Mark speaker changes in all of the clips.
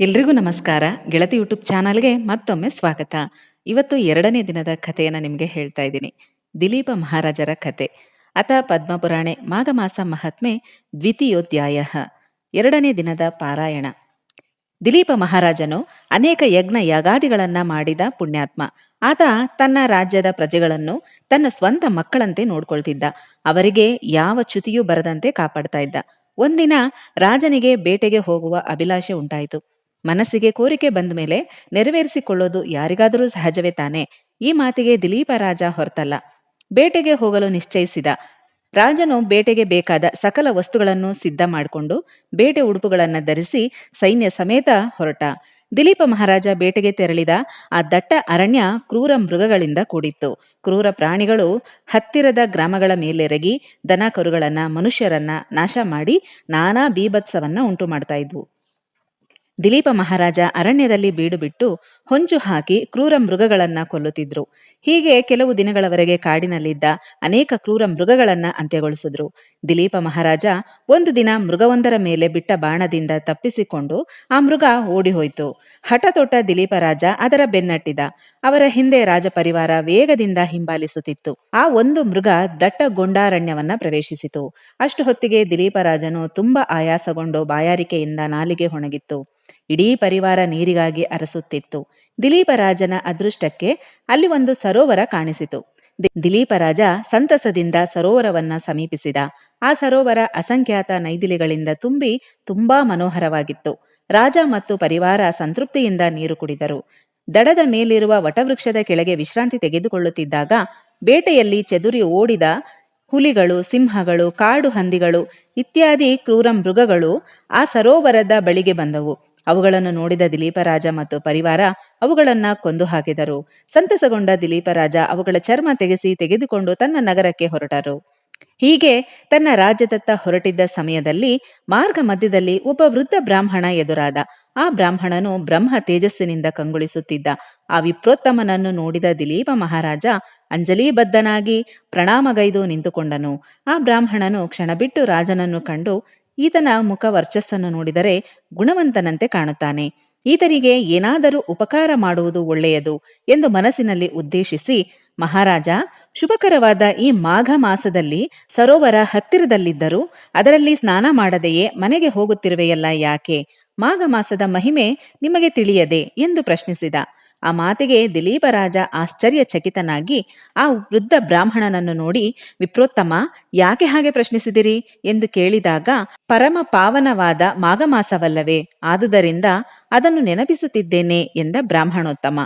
Speaker 1: ಎಲ್ರಿಗೂ ನಮಸ್ಕಾರ. ಗೆಳತಿ ಯೂಟ್ಯೂಬ್ ಚಾನಲ್ಗೆ ಮತ್ತೊಮ್ಮೆ ಸ್ವಾಗತ. ಇವತ್ತು ಎರಡನೇ ದಿನದ ಕಥೆಯನ್ನು ನಿಮಗೆ ಹೇಳ್ತಾ ಇದ್ದೀನಿ. ದಿಲೀಪ ಮಹಾರಾಜರ ಕತೆ ಅಥ ಪದ್ಮಪುರಾಣೆ ಮಾಘ ಮಾಸ ಮಹಾತ್ಮೆ ದ್ವಿತೀಯೋಧ್ಯಾಯ. ಎರಡನೇ ದಿನದ ಪಾರಾಯಣ. ದಿಲೀಪ ಮಹಾರಾಜನು ಅನೇಕ ಯಜ್ಞ ಯಾಗಾದಿಗಳನ್ನ ಮಾಡಿದ ಪುಣ್ಯಾತ್ಮ. ಆತ ತನ್ನ ರಾಜ್ಯದ ಪ್ರಜೆಗಳನ್ನು ತನ್ನ ಸ್ವಂತ ಮಕ್ಕಳಂತೆ ನೋಡ್ಕೊಳ್ತಿದ್ದ. ಅವರಿಗೆ ಯಾವ ಚ್ಯುತಿಯೂ ಬರದಂತೆ ಕಾಪಾಡ್ತಾ ಇದ್ದ. ಒಂದಿನ ರಾಜನಿಗೆ ಬೇಟೆಗೆ ಹೋಗುವ ಅಭಿಲಾಷೆ ಉಂಟಾಯಿತು. ಮನಸ್ಸಿಗೆ ಕೋರಿಕೆ ಬಂದ ಮೇಲೆ ನೆರವೇರಿಸಿಕೊಳ್ಳೋದು ಯಾರಿಗಾದರೂ ಸಹಜವೇ ತಾನೆ. ಈ ಮಾತಿಗೆ ದಿಲೀಪ ರಾಜ ಹೊರತಲ್ಲ. ಬೇಟೆಗೆ ಹೋಗಲು ನಿಶ್ಚಯಿಸಿದ. ರಾಜನು ಬೇಟೆಗೆ ಬೇಕಾದ ಸಕಲ ವಸ್ತುಗಳನ್ನು ಸಿದ್ಧ ಮಾಡಿಕೊಂಡು ಬೇಟೆ ಉಡುಪುಗಳನ್ನು ಧರಿಸಿ ಸೈನ್ಯ ಸಮೇತ ಹೊರಟ. ದಿಲೀಪ ಮಹಾರಾಜ ಬೇಟೆಗೆ ತೆರಳಿದ. ಆ ದಟ್ಟ ಅರಣ್ಯ ಕ್ರೂರ ಮೃಗಗಳಿಂದ ಕೂಡಿತ್ತು. ಕ್ರೂರ ಪ್ರಾಣಿಗಳು ಹತ್ತಿರದ ಗ್ರಾಮಗಳ ಮೇಲೆರಗಿ ದನ ಕರುಗಳನ್ನ ಮನುಷ್ಯರನ್ನ ನಾಶ ಮಾಡಿ ನಾನಾ ಬೀಭತ್ಸವನ್ನ ಉಂಟು ಮಾಡ್ತಾ ಇದ್ವು. ದಿಲೀಪ ಮಹಾರಾಜ ಅರಣ್ಯದಲ್ಲಿ ಬೀಡುಬಿಟ್ಟು ಹೊಂಚು ಹಾಕಿ ಕ್ರೂರ ಮೃಗಗಳನ್ನ ಕೊಲ್ಲುತ್ತಿದ್ರು. ಹೀಗೆ ಕೆಲವು ದಿನಗಳವರೆಗೆ ಕಾಡಿನಲ್ಲಿದ್ದ ಅನೇಕ ಕ್ರೂರ ಮೃಗಗಳನ್ನ ಅಂತ್ಯಗೊಳಿಸಿದ್ರು. ದಿಲೀಪ ಮಹಾರಾಜ ಒಂದು ದಿನ ಮೃಗವೊಂದರ ಮೇಲೆ ಬಿಟ್ಟ ಬಾಣದಿಂದ ತಪ್ಪಿಸಿಕೊಂಡು ಆ ಮೃಗ ಓಡಿ ಹೋಯಿತು ಹಠತೊಟ್ಟ ದಿಲೀಪ ರಾಜ ಅದರ ಬೆನ್ನಟ್ಟಿದ. ಅವರ ಹಿಂದೆ ರಾಜ ಪರಿವಾರ ವೇಗದಿಂದ ಹಿಂಬಾಲಿಸುತ್ತಿತ್ತು. ಆ ಒಂದು ಮೃಗ ದಟ್ಟ ಗೊಂಡಾರಣ್ಯವನ್ನ ಪ್ರವೇಶಿಸಿತು. ಅಷ್ಟು ಹೊತ್ತಿಗೆ ದಿಲೀಪ ರಾಜನು ತುಂಬಾ ಆಯಾಸಗೊಂಡು ಬಾಯಾರಿಕೆಯಿಂದ ನಾಲಿಗೆ ಹೊಣಗಿತ್ತು ಇಡೀ ಪರಿವಾರ ನೀರಿಗಾಗಿ ಅರಸುತ್ತಿತ್ತು. ದಿಲೀಪ ರಾಜನ ಅದೃಷ್ಟಕ್ಕೆ ಅಲ್ಲಿ ಒಂದು ಸರೋವರ ಕಾಣಿಸಿತು. ದಿ- ದಿಲೀಪ ರಾಜ ಸಂತಸದಿಂದ ಸರೋವರವನ್ನ ಸಮೀಪಿಸಿದ. ಆ ಸರೋವರ ಅಸಂಖ್ಯಾತ ನೈದಿಲೆಗಳಿಂದ ತುಂಬಿ ತುಂಬಾ ಮನೋಹರವಾಗಿತ್ತು. ರಾಜ ಮತ್ತು ಪರಿವಾರ ಸಂತೃಪ್ತಿಯಿಂದ ನೀರು ಕುಡಿದರು. ದಡದ ಮೇಲಿರುವ ವಟವೃಕ್ಷದ ಕೆಳಗೆ ವಿಶ್ರಾಂತಿ ತೆಗೆದುಕೊಳ್ಳುತ್ತಿದ್ದಾಗ ಬೇಟೆಯಲ್ಲಿ ಚದುರಿ ಓಡಿದ ಹುಲಿಗಳು, ಸಿಂಹಗಳು, ಕಾಡು ಹಂದಿಗಳು ಇತ್ಯಾದಿ ಕ್ರೂರ ಮೃಗಗಳು ಆ ಸರೋವರದ ಬಳಿಗೆ ಬಂದವು. ಅವುಗಳನ್ನು ನೋಡಿದ ದಿಲೀಪರಾಜ ಮತ್ತು ಪರಿವಾರ ಅವುಗಳನ್ನ ಕೊಂದು ಹಾಕಿದರು. ಸಂತಸಗೊಂಡ ದಿಲೀಪರಾಜ ಅವುಗಳ ಚರ್ಮ ತೆಗೆಸಿ ತೆಗೆದುಕೊಂಡು ತನ್ನ ನಗರಕ್ಕೆ ಹೊರಟರು. ಹೀಗೆ ತನ್ನ ರಾಜ್ಯದತ್ತ ಹೊರಟಿದ್ದ ಸಮಯದಲ್ಲಿ ಮಾರ್ಗ ಮಧ್ಯದಲ್ಲಿ ಒಬ್ಬ ವೃದ್ಧ ಬ್ರಾಹ್ಮಣ ಎದುರಾದ. ಆ ಬ್ರಾಹ್ಮಣನು ಬ್ರಹ್ಮ ತೇಜಸ್ಸಿನಿಂದ ಕಂಗೊಳಿಸುತ್ತಿದ್ದ. ಆ ವಿಪ್ರೋತ್ತಮನನ್ನು ನೋಡಿದ ದಿಲೀಪ ಮಹಾರಾಜ ಅಂಜಲಿಬದ್ಧನಾಗಿ ಪ್ರಣಾಮಗೈದು ನಿಂತುಕೊಂಡನು. ಆ ಬ್ರಾಹ್ಮಣನು ಕ್ಷಣ ಬಿಟ್ಟು ರಾಜನನ್ನು ಕಂಡು ಈತನ ಮುಖ ವರ್ಚಸ್ಸನ್ನು ನೋಡಿದರೆ ಗುಣವಂತನಂತೆ ಕಾಣುತ್ತಾನೆ. ಈತನಿಗೆ ಏನಾದರೂ ಉಪಕಾರ ಮಾಡುವುದು ಒಳ್ಳೆಯದು ಎಂದು ಮನಸ್ಸಿನಲ್ಲಿ ಉದ್ದೇಶಿಸಿ, ಮಹಾರಾಜ, ಶುಭಕರವಾದ ಈ ಮಾಘ ಮಾಸದಲ್ಲಿ ಸರೋವರ ಹತ್ತಿರದಲ್ಲಿದ್ದರೂ ಅದರಲ್ಲಿ ಸ್ನಾನ ಮಾಡದೆಯೇ ಮನೆಗೆ ಹೋಗುತ್ತಿರುವೆಯಲ್ಲ ಯಾಕೆ? ಮಾಘ ಮಾಸದ ಮಹಿಮೆ ನಿಮಗೆ ತಿಳಿಯದೆ? ಎಂದು ಪ್ರಶ್ನಿಸಿದ. ಆ ಮಾತಿಗೆ ದಿಲೀಪರಾಜ ಆಶ್ಚರ್ಯಚಕಿತನಾಗಿ ಆ ವೃದ್ಧ ಬ್ರಾಹ್ಮಣನನ್ನು ನೋಡಿ, ವಿಪ್ರೋತ್ತಮ, ಯಾಕೆ ಹಾಗೆ ಪ್ರಶ್ನಿಸಿದಿರಿ? ಎಂದು ಕೇಳಿದಾಗ, ಪರಮ ಪಾವನವಾದ ಮಾಘ ಮಾಸವಲ್ಲವೇ ಆದುದರಿಂದ ಅದನ್ನು ನೆನಪಿಸುತ್ತಿದ್ದೇನೆ ಎಂದ ಬ್ರಾಹ್ಮಣೋತ್ತಮ.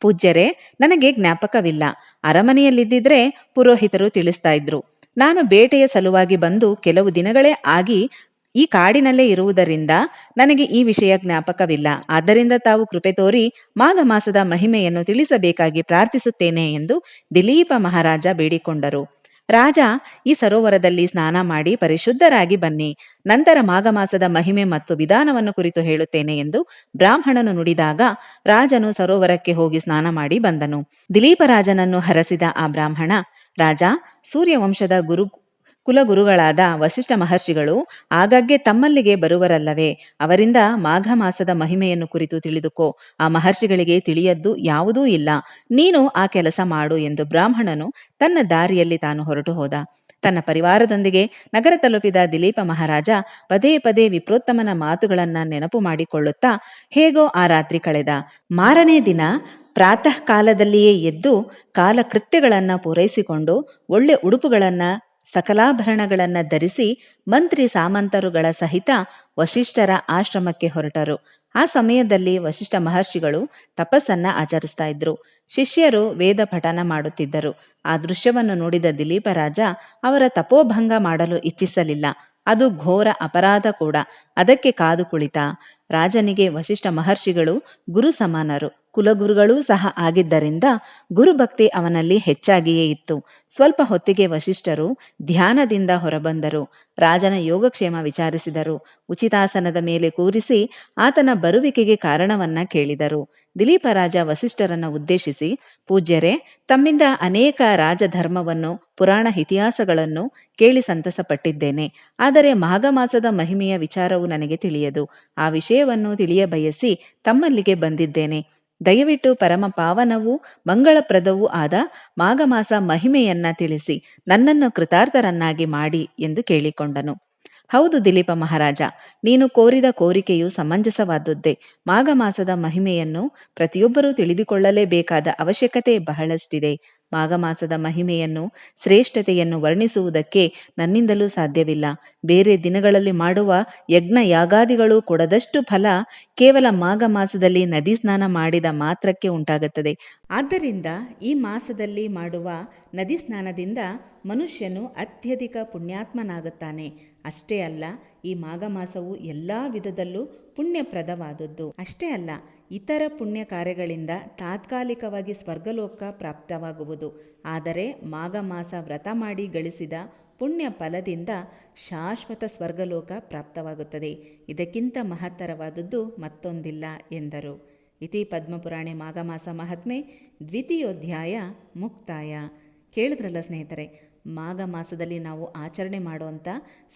Speaker 1: ಪೂಜ್ಯರೇ, ನನಗೆ ಜ್ಞಾಪಕವಿಲ್ಲ. ಅರಮನೆಯಲ್ಲಿದ್ದಿದ್ರೆ ಪುರೋಹಿತರು ತಿಳಿಸ್ತಾ ಇದ್ರು. ನಾನು ಬೇಟೆಯ ಸಲುವಾಗಿ ಬಂದು ಕೆಲವು ದಿನಗಳೇ ಆಗಿ ಈ ಕಾಡಿನಲ್ಲೇ ಇರುವುದರಿಂದ ನನಗೆ ಈ ವಿಷಯ ಜ್ಞಾಪಕವಿಲ್ಲ. ಆದ್ದರಿಂದ ತಾವು ಕೃಪೆ ತೋರಿ ಮಾಘ ಮಾಸದ ಮಹಿಮೆಯನ್ನು ತಿಳಿಸಬೇಕಾಗಿ ಪ್ರಾರ್ಥಿಸುತ್ತೇನೆ ಎಂದು ದಿಲೀಪ ಮಹಾರಾಜ ಬೇಡಿಕೊಂಡರು. ರಾಜ, ಈ ಸರೋವರದಲ್ಲಿ ಸ್ನಾನ ಮಾಡಿ ಪರಿಶುದ್ಧರಾಗಿ ಬನ್ನಿ. ನಂತರ ಮಾಘ ಮಾಸದ ಮಹಿಮೆ ಮತ್ತು ವಿಧಾನವನ್ನು ಕುರಿತು ಹೇಳುತ್ತೇನೆ ಎಂದು ಬ್ರಾಹ್ಮಣನು ನುಡಿದಾಗ ರಾಜನು ಸರೋವರಕ್ಕೆ ಹೋಗಿ ಸ್ನಾನ ಮಾಡಿ ಬಂದನು. ದಿಲೀಪ ರಾಜನನ್ನು ಹರಸಿದ ಆ ಬ್ರಾಹ್ಮಣ, ರಾಜ, ಸೂರ್ಯವಂಶದ ಗುರು ಕುಲಗುರುಗಳಾದ ವಶಿಷ್ಠ ಮಹರ್ಷಿಗಳು ಆಗಾಗ್ಗೆ ತಮ್ಮಲ್ಲಿಗೆ ಬರುವರಲ್ಲವೇ, ಅವರಿಂದ ಮಾಘ ಮಾಸದ ಮಹಿಮೆಯನ್ನು ಕುರಿತು ತಿಳಿದುಕೋ. ಆ ಮಹರ್ಷಿಗಳಿಗೆ ತಿಳಿಯದ್ದು ಯಾವುದೂ ಇಲ್ಲ. ನೀನು ಆ ಕೆಲಸ ಮಾಡು ಎಂದು ಬ್ರಾಹ್ಮಣನು ತನ್ನ ದಾರಿಯಲ್ಲಿ ತಾನು ಹೊರಟು ಹೋದ. ತನ್ನ ಪರಿವಾರದೊಂದಿಗೆ ನಗರ ತಲುಪಿದ ದಿಲೀಪ ಮಹಾರಾಜ ಪದೇ ಪದೇ ವಿಪ್ರೋತ್ತಮನ ಮಾತುಗಳನ್ನ ನೆನಪು ಮಾಡಿಕೊಳ್ಳುತ್ತಾ ಹೇಗೋ ಆ ರಾತ್ರಿ ಕಳೆದ. ಮಾರನೇ ದಿನ ಪ್ರಾತಃ ಕಾಲದಲ್ಲಿಯೇ ಎದ್ದು ಕಾಲಕೃತ್ಯಗಳನ್ನ ಪೂರೈಸಿಕೊಂಡು ಒಳ್ಳೆ ಉಡುಪುಗಳನ್ನ ಸಕಲಾಭರಣಗಳನ್ನ ಧರಿಸಿ ಮಂತ್ರಿ ಸಾಮಂತರುಗಳ ಸಹಿತ ವಶಿಷ್ಠರ ಆಶ್ರಮಕ್ಕೆ ಹೊರಟರು. ಆ ಸಮಯದಲ್ಲಿ ವಶಿಷ್ಠ ಮಹರ್ಷಿಗಳು ತಪಸ್ಸನ್ನ ಆಚರಿಸ್ತಾ ಇದ್ರು. ಶಿಷ್ಯರು ವೇದ ಪಠನ ಮಾಡುತ್ತಿದ್ದರು. ಆ ದೃಶ್ಯವನ್ನು ನೋಡಿದ ದಿಲೀಪ ರಾಜ ಅವರ ತಪೋಭಂಗ ಮಾಡಲು ಇಚ್ಛಿಸಲಿಲ್ಲ. ಅದು ಘೋರ ಅಪರಾಧ ಕೂಡ. ಅದಕ್ಕೆ ಕಾದು ಕುಳಿತ ರಾಜನಿಗೆ ವಶಿಷ್ಠ ಮಹರ್ಷಿಗಳು ಗುರು ಸಮಾನರು. ಕುಲಗುರುಗಳೂ ಸಹ ಆಗಿದ್ದರಿಂದ ಗುರುಭಕ್ತಿ ಅವನಲ್ಲಿ ಹೆಚ್ಚಾಗಿಯೇ ಇತ್ತು. ಸ್ವಲ್ಪ ಹೊತ್ತಿಗೆ ವಶಿಷ್ಠರು ಧ್ಯಾನದಿಂದ ಹೊರಬಂದರು. ರಾಜನ ಯೋಗಕ್ಷೇಮ ವಿಚಾರಿಸಿದರು. ಉಚಿತಾಸನದ ಮೇಲೆ ಕೂರಿಸಿ ಆತನ ಬರುವಿಕೆಗೆ ಕಾರಣವನ್ನ ಕೇಳಿದರು. ದಿಲೀಪರಾಜ ವಸಿಷ್ಠರನ್ನ ಉದ್ದೇಶಿಸಿ, ಪೂಜ್ಯರೇ, ತಮ್ಮಿಂದ ಅನೇಕ ರಾಜಧರ್ಮವನ್ನು, ಪುರಾಣ ಇತಿಹಾಸಗಳನ್ನು ಕೇಳಿ ಸಂತಸಪಟ್ಟಿದ್ದೇನೆ. ಆದರೆ ಮಾಘಮಾಸದ ಮಹಿಮೆಯ ವಿಚಾರವು ನನಗೆ ತಿಳಿಯದು. ಆ ವಿಷಯ ವಿಷಯವನ್ನು ತಿಳಿಯಬಯಸಿ ತಮ್ಮಲ್ಲಿಗೆ ಬಂದಿದ್ದೇನೆ. ದಯವಿಟ್ಟು ಪರಮ ಪಾವನವೂ ಮಂಗಳಪ್ರದವೂ ಆದ ಮಾಘಮಾಸ ಮಹಿಮೆಯನ್ನ ತಿಳಿಸಿ, ನನ್ನನ್ನು ಕೃತಾರ್ಥರನ್ನಾಗಿ ಮಾಡಿ ಎಂದು ಕೇಳಿಕೊಂಡನು. ಹೌದು ದಿಲೀಪ ಮಹಾರಾಜ, ನೀನು ಕೋರಿದ ಕೋರಿಕೆಯು ಸಮಂಜಸವಾದದ್ದೇ. ಮಾಘ ಮಾಸದ ಮಹಿಮೆಯನ್ನು ಪ್ರತಿಯೊಬ್ಬರೂ ತಿಳಿದುಕೊಳ್ಳಲೇಬೇಕಾದ ಅವಶ್ಯಕತೆ ಬಹಳಷ್ಟಿದೆ. ಮಾಘ ಮಾಸದ ಮಹಿಮೆಯನ್ನು, ಶ್ರೇಷ್ಠತೆಯನ್ನು ವರ್ಣಿಸುವುದಕ್ಕೆ ನನ್ನಿಂದಲೂ ಸಾಧ್ಯವಿಲ್ಲ. ಬೇರೆ ದಿನಗಳಲ್ಲಿ ಮಾಡುವ ಯಜ್ಞ ಯಾಗಾದಿಗಳು ಕೊಡದಷ್ಟು ಫಲ ಕೇವಲ ಮಾಘ ಮಾಸದಲ್ಲಿ ನದಿ ಸ್ನಾನ ಮಾಡಿದ ಮಾತ್ರಕ್ಕೆ ಉಂಟಾಗುತ್ತದೆ. ಆದ್ದರಿಂದ ಈ ಮಾಸದಲ್ಲಿ ಮಾಡುವ ನದಿ ಸ್ನಾನದಿಂದ ಮನುಷ್ಯನು ಅತ್ಯಧಿಕ ಪುಣ್ಯಾತ್ಮನಾಗುತ್ತಾನೆ. ಅಷ್ಟೇ ಅಲ್ಲ, ಈ ಮಾಘ ಮಾಸವು ಎಲ್ಲ ವಿಧದಲ್ಲೂ ಪುಣ್ಯಪ್ರದವಾದದ್ದು. ಅಷ್ಟೇ ಅಲ್ಲ, ಇತರ ಪುಣ್ಯ ಕಾರ್ಯಗಳಿಂದ ತಾತ್ಕಾಲಿಕವಾಗಿ ಸ್ವರ್ಗಲೋಕ ಪ್ರಾಪ್ತವಾಗುವುದು. ಆದರೆ ಮಾಘ ಮಾಸ ವ್ರತ ಮಾಡಿ ಗಳಿಸಿದ ಪುಣ್ಯ ಫಲದಿಂದ ಶಾಶ್ವತ ಸ್ವರ್ಗಲೋಕ ಪ್ರಾಪ್ತವಾಗುತ್ತದೆ. ಇದಕ್ಕಿಂತ ಮಹತ್ತರವಾದದ್ದು ಮತ್ತೊಂದಿಲ್ಲ ಎಂದರು. ಇತಿ ಪದ್ಮಪುರಾಣೆ ಮಾಘಮಾಸ ಮಹಾತ್ಮೆ ದ್ವಿತೀಯೋಧ್ಯಾಯ ಮುಕ್ತಾಯ. ಕೇಳಿದ್ರಲ್ಲ ಸ್ನೇಹಿತರೆ ಮಾಘ ಮಾಸದಲ್ಲಿ ನಾವು ಆಚರಣೆ ಮಾಡುವಂಥ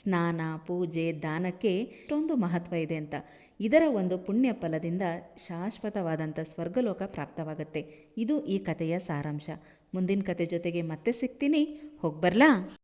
Speaker 1: ಸ್ನಾನ, ಪೂಜೆ, ದಾನಕ್ಕೆ ಇಷ್ಟೊಂದು ಮಹತ್ವ ಇದೆ ಅಂತ. ಇದರ ಒಂದು ಪುಣ್ಯ ಫಲದಿಂದ ಶಾಶ್ವತವಾದಂಥ ಸ್ವರ್ಗಲೋಕ ಪ್ರಾಪ್ತವಾಗುತ್ತೆ. ಇದು ಈ ಕಥೆಯ ಸಾರಾಂಶ. ಮುಂದಿನ ಕತೆ ಜೊತೆಗೆ ಮತ್ತೆ ಸಿಗ್ತೀನಿ. ಹೋಗ್ಬರ್ಲಾ